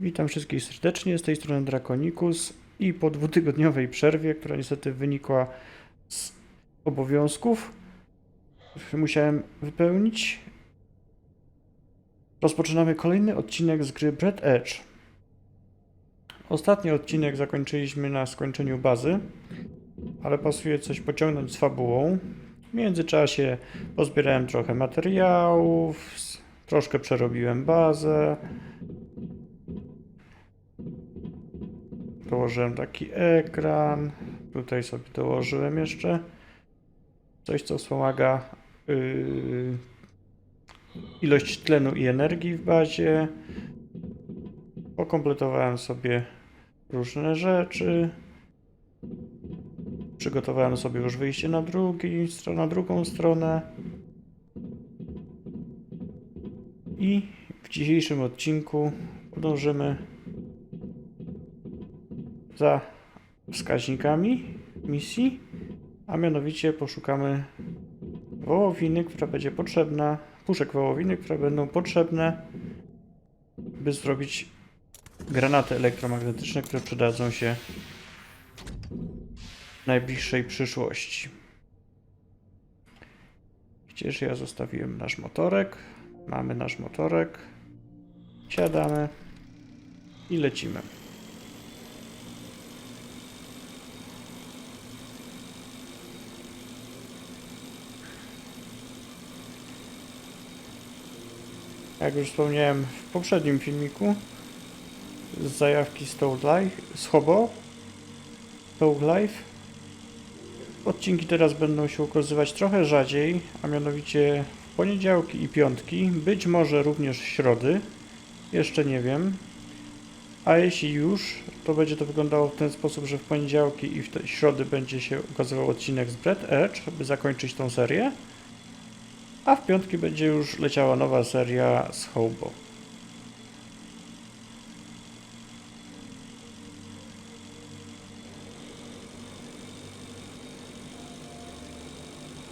Witam wszystkich serdecznie, z tej strony Drakonikus i po dwutygodniowej przerwie, która niestety wynikła z obowiązków, które musiałem wypełnić, rozpoczynamy kolejny odcinek z gry Bread Edge. Ostatni odcinek zakończyliśmy na skończeniu bazy, ale pasuje coś pociągnąć z fabułą. W międzyczasie pozbierałem trochę materiałów, troszkę przerobiłem bazę, Dołożyłem taki ekran. Tutaj sobie dołożyłem jeszcze coś, co wspomaga yy, ilość tlenu i energii w bazie. Pokompletowałem sobie różne rzeczy. Przygotowałem sobie już wyjście na, drugi, na drugą stronę. I w dzisiejszym odcinku podążymy za wskaźnikami misji, a mianowicie poszukamy wołowiny, która będzie potrzebna, puszek wołowiny, które będą potrzebne, by zrobić granaty elektromagnetyczne, które przydadzą się w najbliższej przyszłości. Gdzież ja zostawiłem nasz motorek? Mamy nasz motorek. Siadamy i lecimy. Jak już wspomniałem w poprzednim filmiku, z zajawki Stone Life, z Hobo, Stone Life. Odcinki teraz będą się ukazywać trochę rzadziej, a mianowicie w poniedziałki i piątki, być może również środy, jeszcze nie wiem. A jeśli już, to będzie to wyglądało w ten sposób, że w poniedziałki i w środy będzie się ukazywał odcinek z Bread Edge, by zakończyć tą serię. A w piątki będzie już leciała nowa seria z Hobo.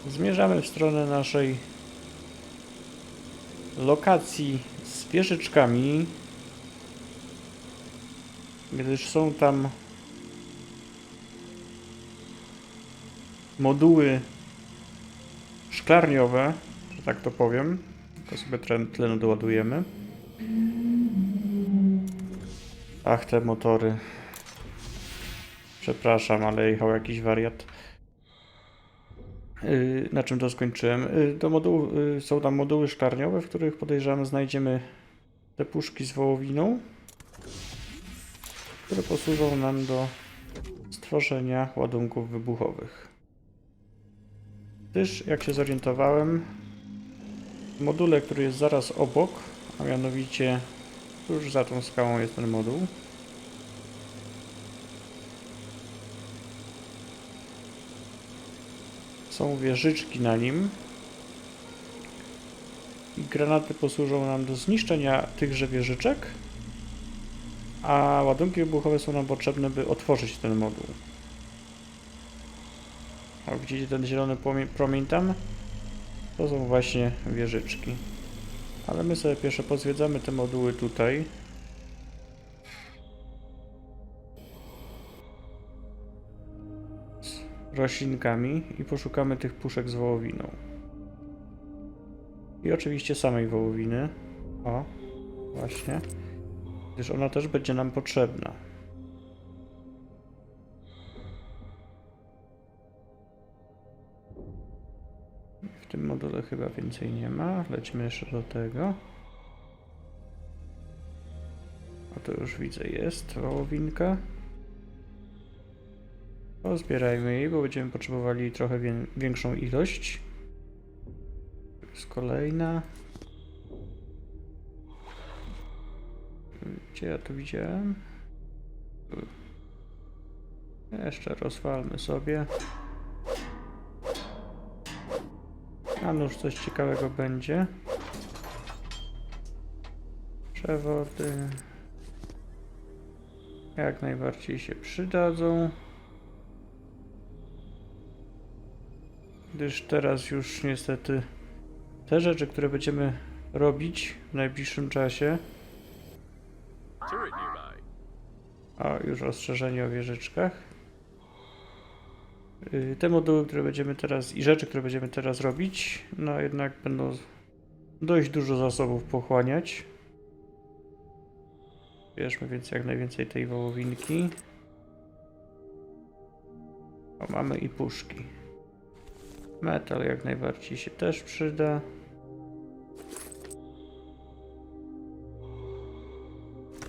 Zmierzamy w stronę naszej lokacji z wieżyczkami, gdyż są tam moduły szklarniowe, tak to powiem. To sobie tlen, tlenu doładujemy. Ach, te motory. Przepraszam, ale jechał jakiś wariat. Yy, na czym to skończyłem? Yy, do modułu, yy, są tam moduły szklarniowe, w których podejrzewam znajdziemy te puszki z wołowiną, które posłużą nam do stworzenia ładunków wybuchowych. Gdyż, jak się zorientowałem, module, który jest zaraz obok, a mianowicie tuż za tą skałą jest ten moduł, są wieżyczki na nim i granaty posłużą nam do zniszczenia tychże wieżyczek, a ładunki wybuchowe są nam potrzebne, by otworzyć ten moduł. O, widzicie ten zielony promień tam? To są właśnie wieżyczki. Ale my sobie pierwsze pozwiedzamy te moduły tutaj. Z roślinkami i poszukamy tych puszek z wołowiną. I oczywiście samej wołowiny. O, właśnie. Gdyż ona też będzie nam potrzebna. W tym module chyba więcej nie ma. Lecimy jeszcze do tego. A to już widzę jest wołowinka. Pozbierajmy jej, bo będziemy potrzebowali trochę wię- większą ilość. Tu jest kolejna. Gdzie ja to widziałem? Tu. Jeszcze rozwalmy sobie. A nuż coś ciekawego będzie. Przewody. Jak najbardziej się przydadzą. Gdyż teraz już niestety te rzeczy, które będziemy robić w najbliższym czasie. O, już ostrzeżenie o wieżyczkach. Y, Te moduły, które będziemy teraz i rzeczy, które będziemy teraz robić, no jednak będą dość dużo zasobów pochłaniać. Bierzmy więc jak najwięcej tej wołowinki. O, mamy i puszki. Metal jak najbardziej się też przyda.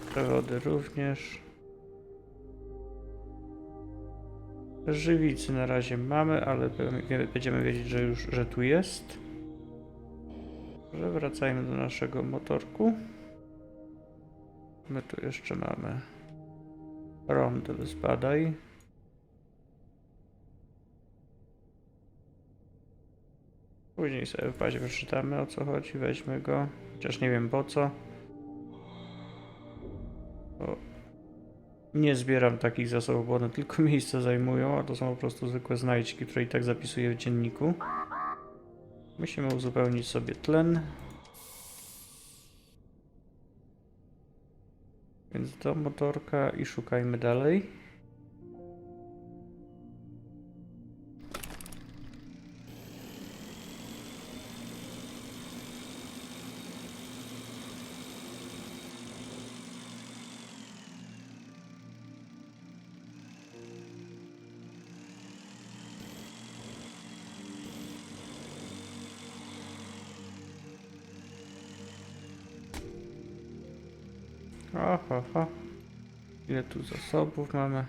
Przewody również. Żywicy na razie mamy, ale będziemy wiedzieć, że już, że tu jest. Że wracajmy do naszego motorku. My tu jeszcze mamy rondel zbadaj. Później sobie w bazie przeczytamy o co chodzi, weźmy go. Chociaż nie wiem po co. O, nie zbieram takich zasobów, bo one tylko miejsce zajmują, a to są po prostu zwykłe znajdźki, które i tak zapisuję w dzienniku. Musimy uzupełnić sobie tlen. Więc do motorka i szukajmy dalej. Oho, ho. Ile tu zasobów mamy?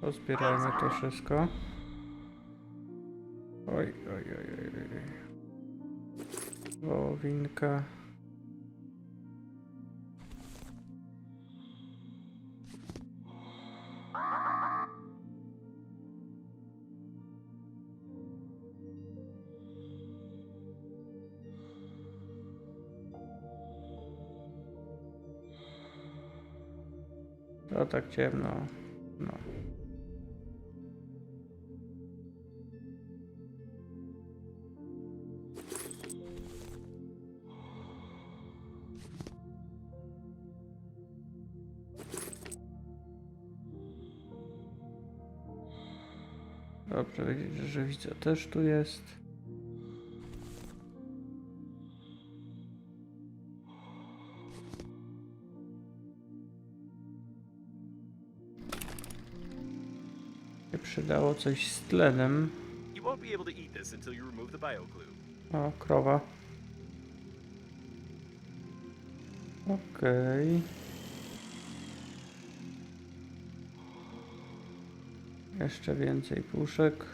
Pozbierajmy to wszystko. Oj, oj, oj, oj. oj. Wołowinka. Tak ciemno. No. Dobrze, że widzę też tu jest. Przydało coś z tlenem. O, krowa. Okej. Jeszcze więcej puszek.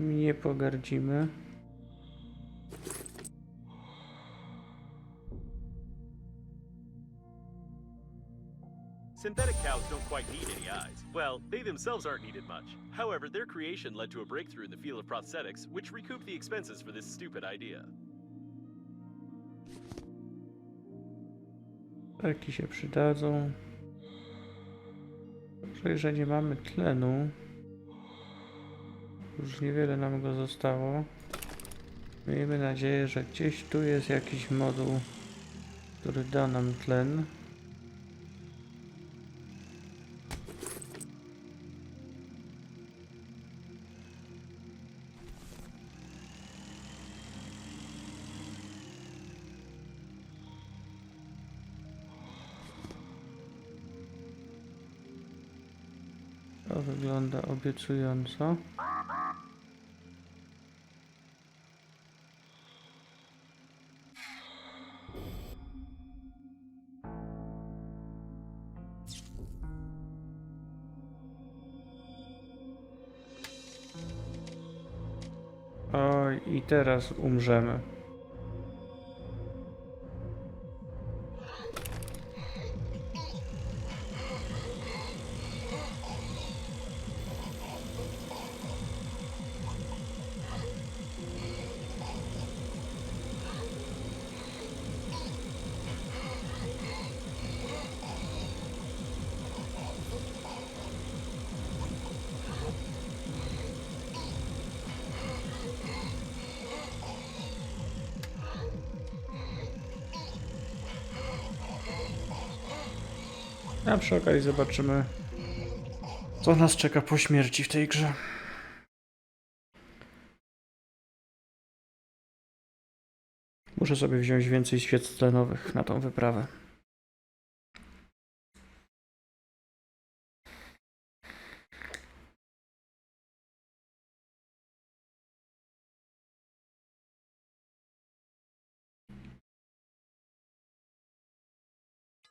Nie pogardzimy. Quite need any eyes. Well, they themselves aren't needed much. However, their creation led to a breakthrough in the field of prosthetics, which recouped the expenses for this stupid idea. Taki się przydadzą. Dobrze, że nie mamy tlenu. Już niewiele nam go zostało. Miejmy nadzieję, że gdzieś tu jest jakiś moduł, który da nam tlen. Wygląda obiecująco. Oj, i teraz umrzemy. A przy okazji zobaczymy, co nas czeka po śmierci w tej grze. Muszę sobie wziąć więcej świec tlenowych na tą wyprawę.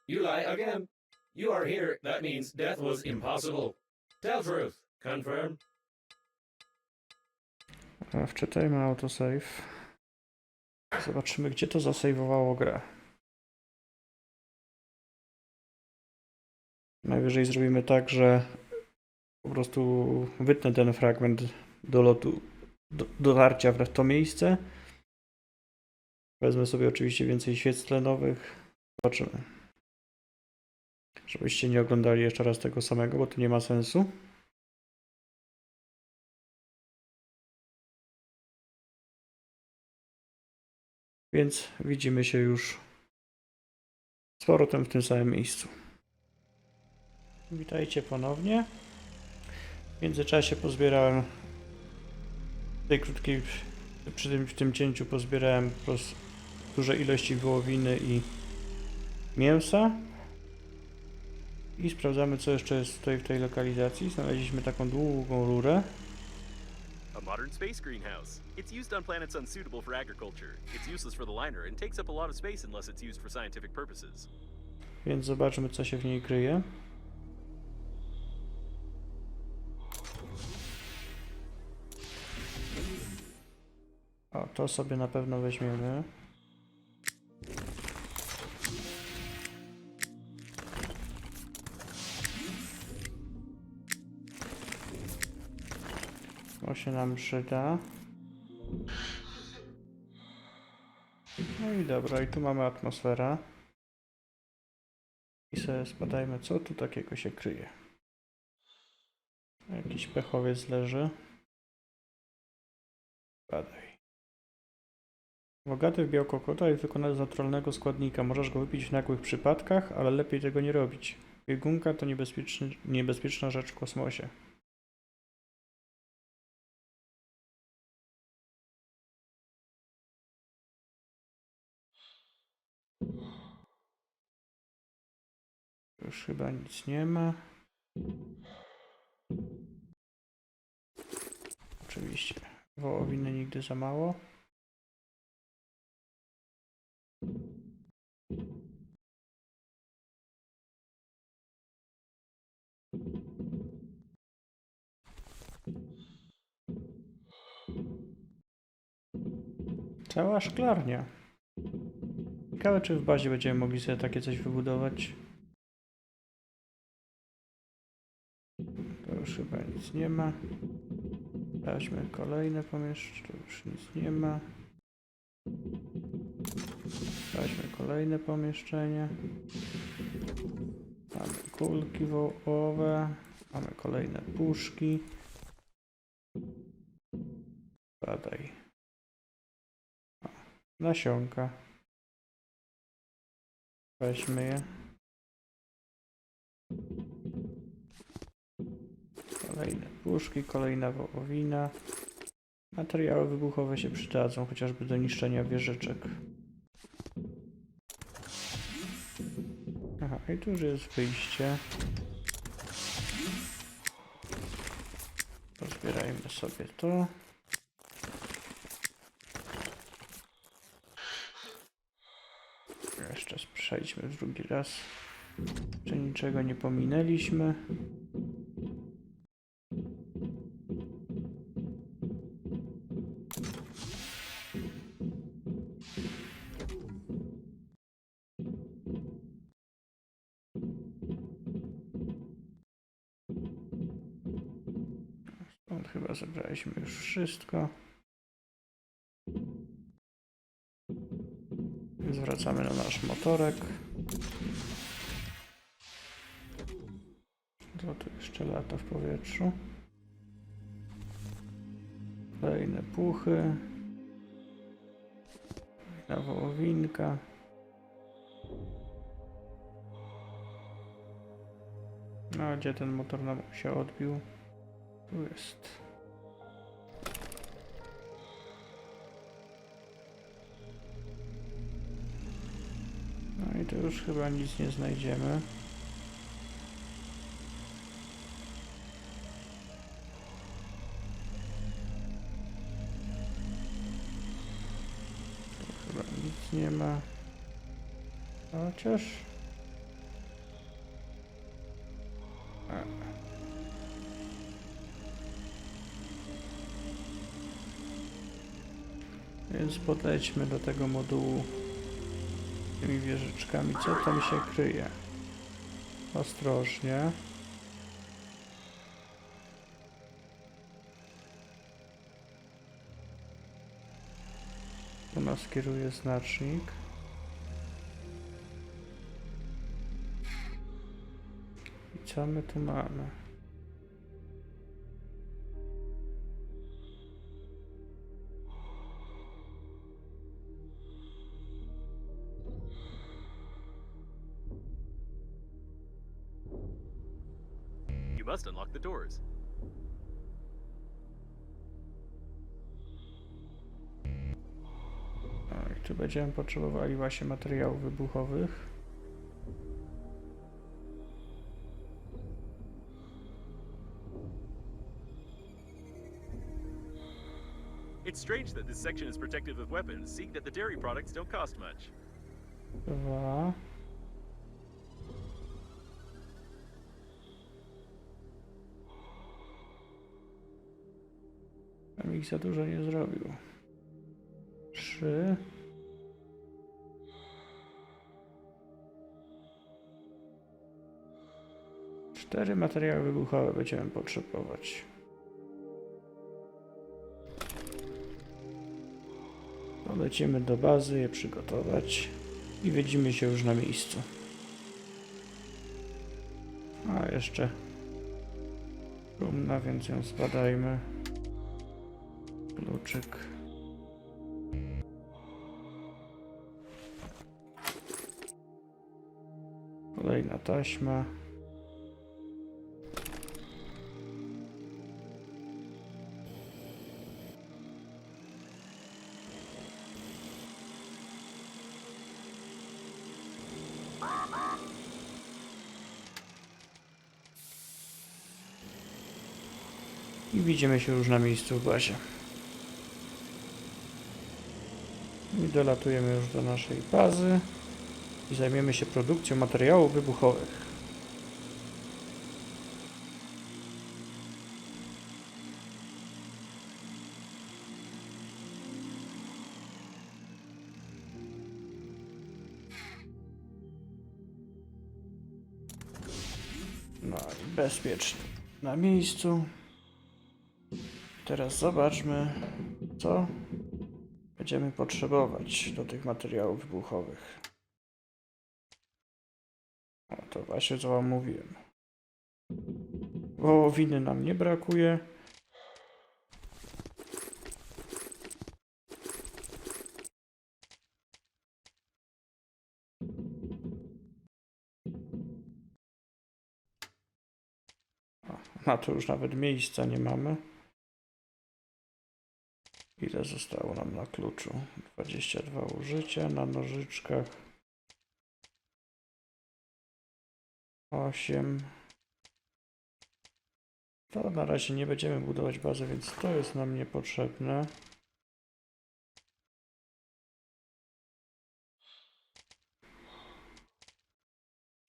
You lie again. You are here. That means death was impossible. Tell truth. Confirm. A, Wczytajmy autosave. Zobaczymy, gdzie to zasejwowało grę. Najwyżej zrobimy tak, że po prostu wytnę ten fragment do lotu, do, dotarcia w to miejsce. Wezmę sobie oczywiście więcej świec tlenowych. Zobaczymy. Żebyście nie oglądali jeszcze raz tego samego, bo to nie ma sensu. Więc widzimy się już z powrotem w tym samym miejscu. Witajcie ponownie. W międzyczasie pozbierałem w tej krótkiej, przy tym, w tym cięciu pozbierałem po duże ilości wołowiny i mięsa. I sprawdzamy co jeszcze jest tutaj w tej lokalizacji. Znaleźliśmy taką długą rurę. A modern space greenhouse. It's used on planets unsuitable for agriculture. It's useless for the liner and takes up a lot of space unless it's used for scientific purposes. Więc zobaczmy, co się w niej kryje. O, to sobie na pewno weźmiemy. To się nam przyda. No i dobra, i tu mamy atmosfera. I sobie spadajmy, co tu takiego się kryje. Jakiś pechowiec leży. Badaj. Bogaty w białko kota jest wykonany z naturalnego składnika. Możesz go wypić w nagłych przypadkach, ale lepiej tego nie robić. Biegunka to niebezpieczna rzecz w kosmosie. Już chyba nic nie ma. Oczywiście. Wołowiny nigdy za mało. Cała szklarnia. Ciekawe, czy w bazie będziemy mogli sobie takie coś wybudować. Nie ma. Sprawdźmy kolejne pomieszczenie. Już nic nie ma. Sprawdźmy kolejne pomieszczenie. Mamy kulki wołowe. Mamy kolejne puszki. Badaj. Nasionka. Weźmy je. Kolejne puszki, kolejna wołowina. Materiały wybuchowe się przydadzą, chociażby do niszczenia wieżyczek. Aha, i tu już jest wyjście. Pozbierajmy sobie to. Jeszcze przejdźmy drugi raz. Czy niczego nie pominęliśmy? Zebraliśmy już wszystko. Zwracamy na nasz motorek. To tu jeszcze lata w powietrzu. Kolejne puchy. Kolejna wołowinka. A gdzie ten motor nam się odbił? Tu jest. I tu już chyba nic nie znajdziemy. Tu chyba nic nie ma. Chociaż... Więc podlećmy do tego modułu tymi wieżyczkami. Co tam się kryje? Ostrożnie. Tu nas kieruje znacznik. I co my tu mamy? Tu będziemy potrzebowali właśnie materiałów wybuchowych. It's strange that this section is protective of weapons, seeing that the dairy products don't cost much. Dwa. Tam ich za dużo nie zrobił. Trzy. Cztery materiały wybuchowe będziemy potrzebować. Polecimy do bazy, je przygotować i widzimy się już na miejscu. A jeszcze trumna, więc ją zbadajmy. Kluczyk. Kolejna taśma. Widzimy się już na miejscu w bazie. I dolatujemy już do naszej bazy i zajmiemy się produkcją materiałów wybuchowych. No i bezpiecznie na miejscu. Teraz zobaczmy, co będziemy potrzebować do tych materiałów wybuchowych. O, to właśnie co wam mówiłem. Wołowiny nam nie brakuje. Na to już nawet miejsca nie mamy. Ile zostało nam na kluczu? 22 użycia, na nożyczkach 8. To na razie nie będziemy budować bazy, więc to jest nam niepotrzebne.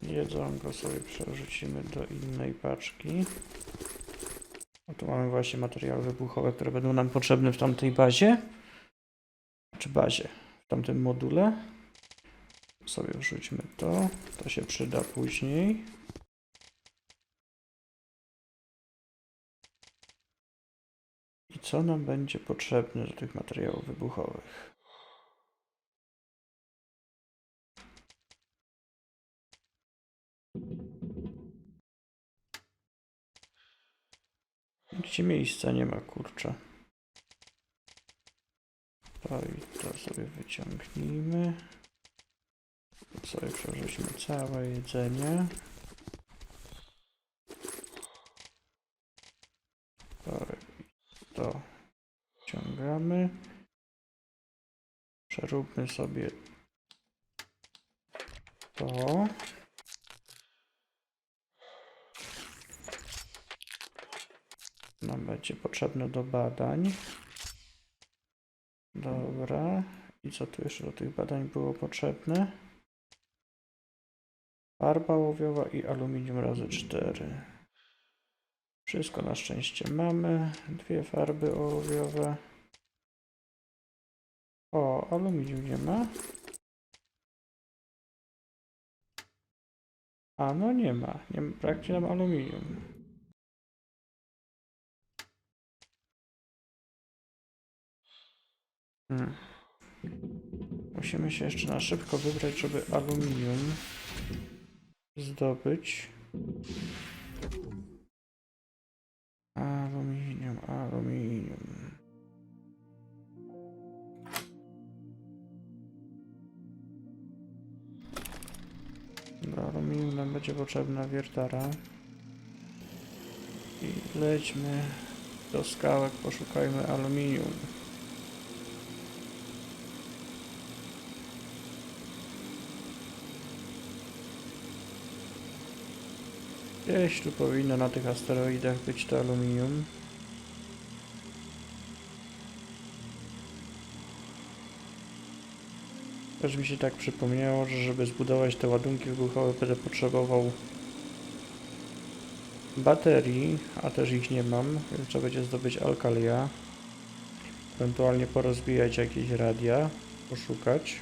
Jedzonko sobie przerzucimy do innej paczki. No tu mamy właśnie materiały wybuchowe, które będą nam potrzebne w tamtej bazie. Czy bazie, w tamtym module. Sobie wrzućmy to. To się przyda później. I co nam będzie potrzebne do tych materiałów wybuchowych? Gdzie miejsca nie ma, kurczę. To i to sobie wyciągnijmy. To sobie przełożyliśmy całe jedzenie. To i to wciągamy. Przeróbmy sobie to. Nam będzie potrzebne do badań. Dobra. I co tu jeszcze do tych badań było potrzebne? Farba ołowiowa i aluminium razy 4. Wszystko na szczęście mamy. Dwie farby ołowiowe. O, aluminium nie ma. A, no nie ma. Nie braknie nam aluminium. Hmm. Musimy się jeszcze na szybko wybrać, żeby aluminium zdobyć. Aluminium, aluminium. Do aluminium nam będzie potrzebna wiertara. I lećmy do skałek, poszukajmy aluminium. Gdzieś tu powinno na tych asteroidach być to aluminium. Też mi się tak przypomniało, że żeby zbudować te ładunki wybuchowe będę potrzebował baterii, a też ich nie mam, więc trzeba będzie zdobyć alkalia. Ewentualnie porozbijać jakieś radia, poszukać.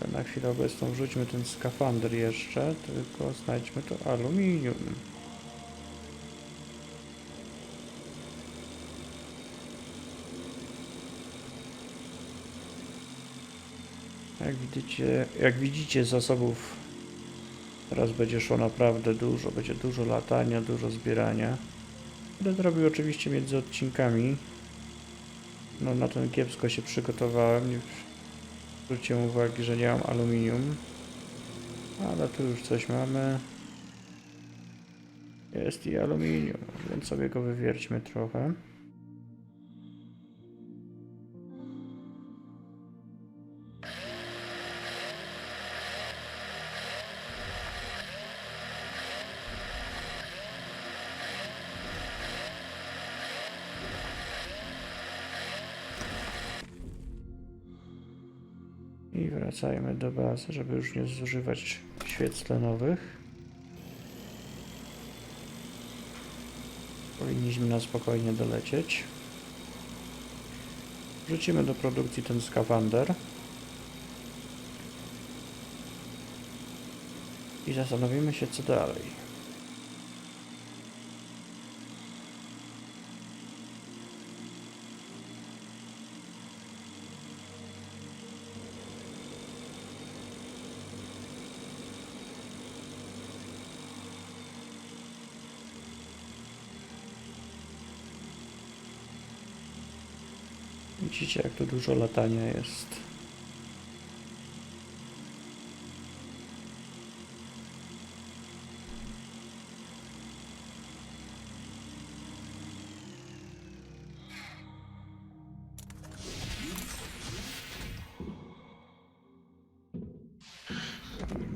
Ale na chwilę obecną wrzućmy ten skafander jeszcze, tylko znajdźmy to aluminium. Jak widzicie, jak widzicie zasobów teraz będzie szło naprawdę dużo, będzie dużo latania, dużo zbierania. Będę robił oczywiście między odcinkami. No na ten kiepsko się przygotowałem. Zwróciłem uwagi, że nie mam aluminium. Ale tu już coś mamy. Jest i aluminium, więc sobie go wywierćmy trochę. Wracajmy do bazy, żeby już nie zużywać świec tlenowych. Powinniśmy na spokojnie dolecieć. Wrzucimy do produkcji ten skafander. I zastanowimy się co dalej. Widzicie jak tu dużo latania jest.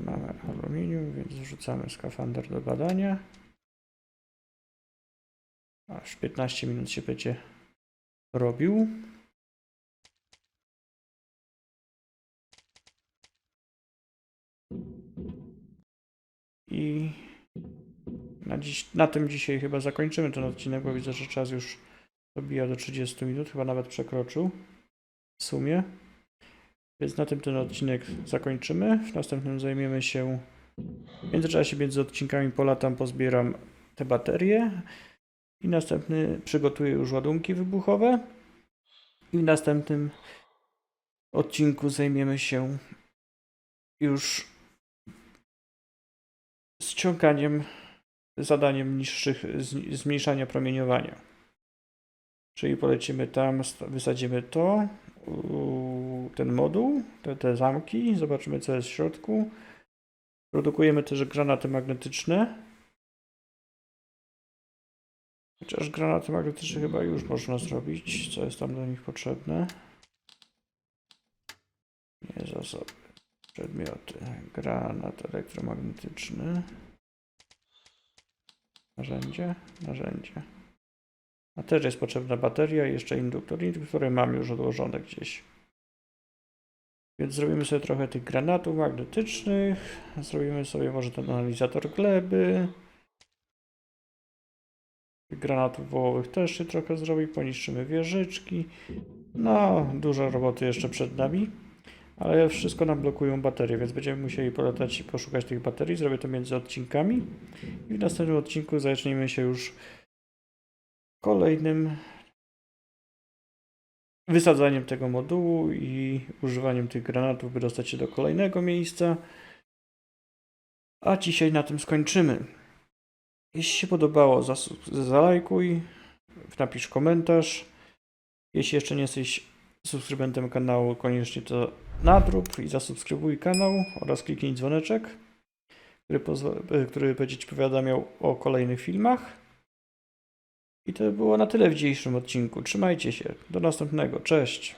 Mamy aluminium, więc wrzucamy skafander do badania. Aż 15 minut się będzie robił. I na, dziś, na tym dzisiaj chyba zakończymy ten odcinek, bo widzę, że czas już dobija do 30 minut, chyba nawet przekroczył w sumie. Więc na tym ten odcinek zakończymy. W następnym zajmiemy się. W międzyczasie między odcinkami polatam, pozbieram te baterie. I następny przygotuję już ładunki wybuchowe. I w następnym odcinku zajmiemy się już ściąganiem, zadaniem niższych, zmniejszania promieniowania. Czyli polecimy tam, wysadzimy to, ten moduł, te, te zamki, zobaczymy co jest w środku. Produkujemy też granaty magnetyczne. Chociaż granaty magnetyczne chyba już można zrobić. Co jest tam do nich potrzebne? Nie zasoby. Przedmioty. Granat elektromagnetyczny. Narzędzie. Narzędzie. A też jest potrzebna bateria i jeszcze induktor, które mam już odłożone gdzieś. Więc zrobimy sobie trochę tych granatów magnetycznych. Zrobimy sobie może ten analizator gleby. Granatów wołowych też się trochę zrobi. Poniszczymy wieżyczki. No, dużo roboty jeszcze przed nami. Ale wszystko nam blokują baterie, więc będziemy musieli polatać i poszukać tych baterii. Zrobię to między odcinkami. I w następnym odcinku zaczniemy się już kolejnym wysadzaniem tego modułu i używaniem tych granatów, by dostać się do kolejnego miejsca. A dzisiaj na tym skończymy. Jeśli się podobało, zalajkuj, napisz komentarz. Jeśli jeszcze nie jesteś subskrybentem kanału, koniecznie to nadrób i zasubskrybuj kanał oraz kliknij dzwoneczek, który, pozwa- który będzie Ci powiadamiał o kolejnych filmach. I to było na tyle w dzisiejszym odcinku. Trzymajcie się. Do następnego. Cześć.